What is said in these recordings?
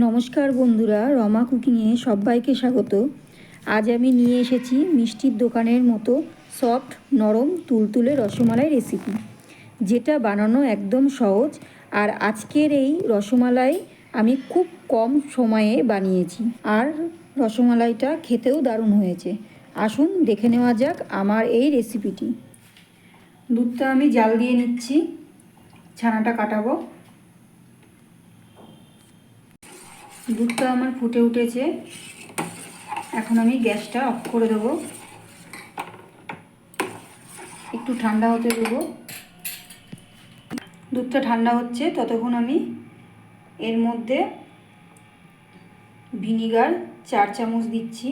নমস্কার বন্ধুরা, রমা কুকিংয়ে সবাইকে স্বাগত। আজ আমি নিয়ে এসেছি মিষ্টির দোকানের মতো সফট, নরম, তুলতুলে রসমালাই রেসিপি যেটা বানানো একদম সহজ। আর আজকের এই রসমালাই আমি খুব কম সময়ে বানিয়েছি, আর রসমালাইটা খেতেও দারুণ হয়েছে। আসুন দেখে নেওয়া যাক আমার এই রেসিপিটি দুধটা আমি জাল দিয়ে নিচ্ছি, ছানাটা কাটাবো। দুধটা আমার ফুটে উঠেছে। এখন আমি গ্যাসটা অফ করে দেবো। একটু ঠান্ডা হতে দেবো। দুধটা ঠান্ডা হচ্ছে, ততক্ষণ আমি এর মধ্যে ভিনিগার চার চামচ দিচ্ছি।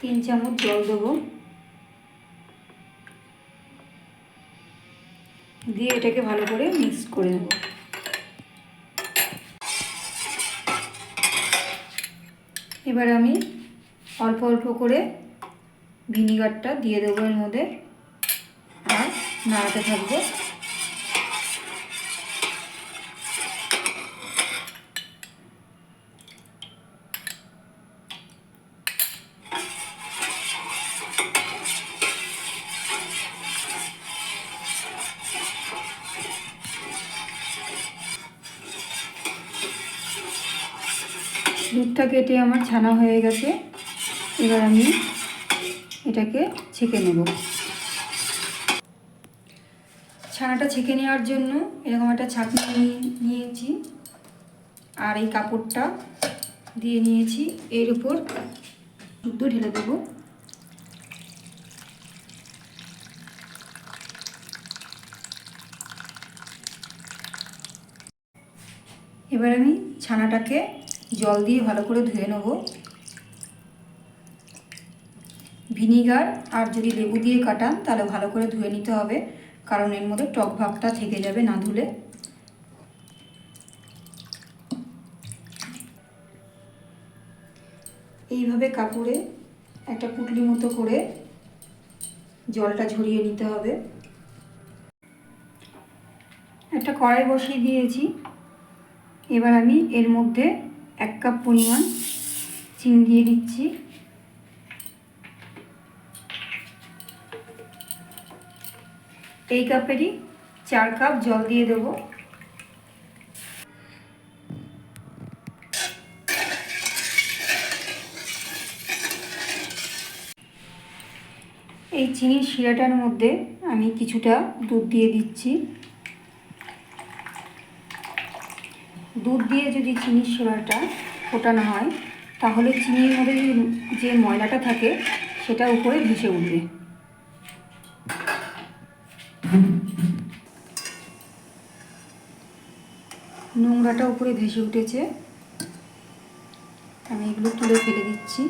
তিন চামচ জল দেবো। দিয়ে এটাকে ভালো করে মিক্স করে নেব। এবার আমি অল্প অল্প করে ভিনিগারটা দিয়ে দেবো এর মধ্যে। আর নাড়াতে থাকব। দুধটা কেটে আমার ছানা হয়ে গেছে। এবার আমি এটাকে ছেঁকে নেব। ছানাটা ছেঁকে নেওয়ার জন্য এরকম একটা ছাঁকনি নিয়েছি। আর এই কাপড়টা দিয়ে নিয়েছি। এর উপর দুধ ঢেলে দেবো। এবার আমি ছানাটাকে জল দিয়ে ভালো করে ধুয়ে নেব। ভিনিগার আর যদি লেবু দিয়ে কাটান, তাহলে ভালো করে ধুয়ে নিতে হবে, কারণ এর মধ্যে টক ভাবটা থেকে যাবে না ধুলে। এইভাবে কাপড়ে একটা পুটলি মতো করে জলটা ঝরিয়ে নিতে হবে। একটা কড়াই বসিয়ে দিয়েছি। এবার আমি এর মধ্যে কাপ পরিমাণ চিনি দিয়ে দিচ্ছি। এই কাপেরই চার কাপ জল দিয়ে দেবো। এই চিনির শিরাটার মধ্যে আমি কিছুটা দুধ দিয়ে দিচ্ছি। দুধ দিয়ে যদি চিনির শিরাটা ফোটানো হয়, তাহলে চিনির মধ্যে যে ময়লাটা থাকে সেটা উপরে ভেসে উঠবে। নোংরাটা উপরে ভেসে উঠেছে। আমি এগুলো তুলে ফেলে দিচ্ছি।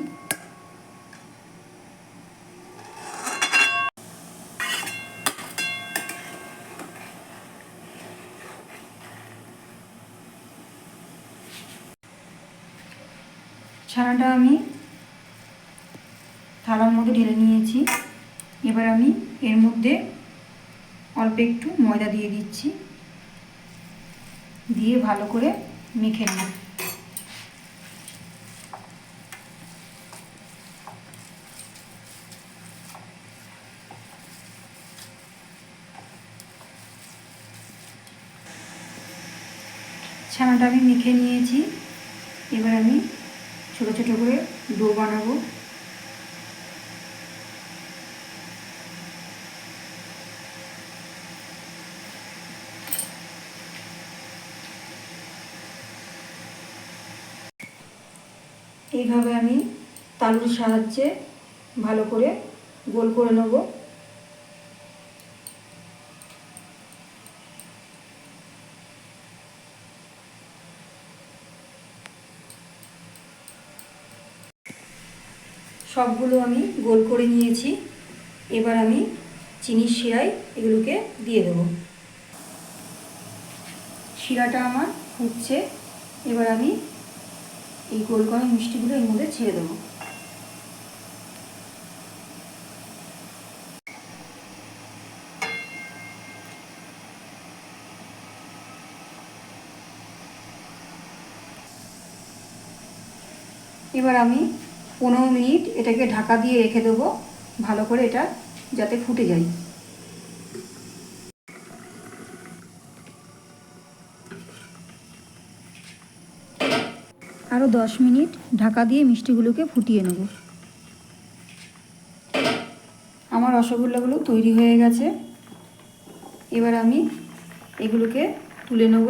ছানাটা আমি থালার মধ্যে ঢেলে নিয়েছি। এবার আমি এর মধ্যে অল্প একটু ময়দা দিয়ে দিচ্ছি। দিয়ে ভালো করে মেখে নেব। ছানাটা আমি মেখে নিয়েছি। এবার আমি ছোটো ছোটো করে ডো বানাবো। এইভাবে আমি তালুর সাহায্যে ভালো করে গোল করে নেব। সবগুলো আমি গোল করে নিয়েছি। এবার আমি চিনির শিরায় এগুলোকে দিয়ে দেব। শিরাটা আমার ফুটছে। এবার আমি এই গোল করা মিষ্টিগুলো এর মধ্যে ছেড়ে দেবো। এবার আমি পনেরো মিনিট এটাকে ঢাকা দিয়ে রেখে দেবো, ভালো করে এটা যাতে ফুটে যায়। আরও দশ মিনিট ঢাকা দিয়ে মিষ্টিগুলোকে ফুটিয়ে নেব। আমার রসগোল্লাগুলো তৈরি হয়ে গেছে। এবার আমি এগুলোকে তুলে নেব।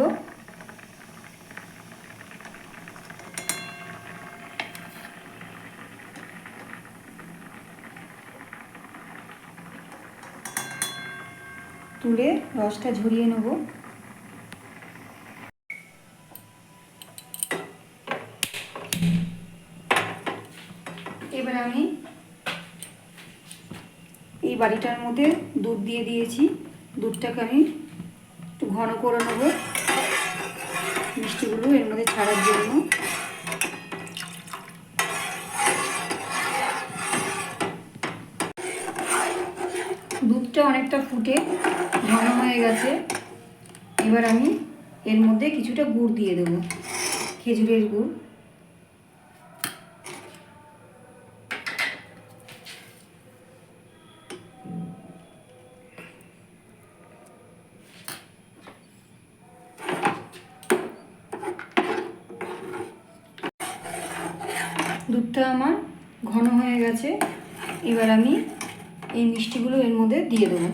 তুলে রসটা ঝরিয়ে নেব। এবার আমি এই বাড়িটার মধ্যে দুধ দিয়ে দিয়েছি। দুধটাকে আমি একটু ঘন করে নেব। মিষ্টিগুলো এর মধ্যে ছাড়ার জন্য। দুধটা অনেকটা ফুটে ঘন হয়ে গেছে। এবার আমি এর মধ্যে কিছুটা গুড় দিয়ে দেবো, খেজুরের গুড়। দুধটা আমার ঘন হয়ে গেছে। এবার আমি এই মিষ্টিগুলো এর মধ্যে দিয়ে দেবো।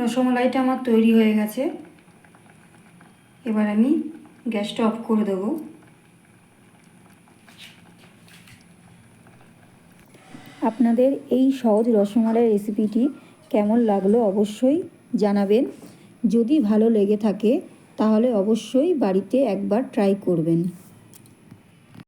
রসমালাইটা আমার তৈরি হয়ে গেছে। এবার আমি গ্যাসটা অফ করে দেবো। আপনাদের এই সহজ রসমালাই রেসিপিটি কেমন লাগল অবশ্যই জানাবেন। যদি ভালো লেগে থাকে, তাহলে অবশ্যই বাড়িতে একবার ট্রাই করবেন।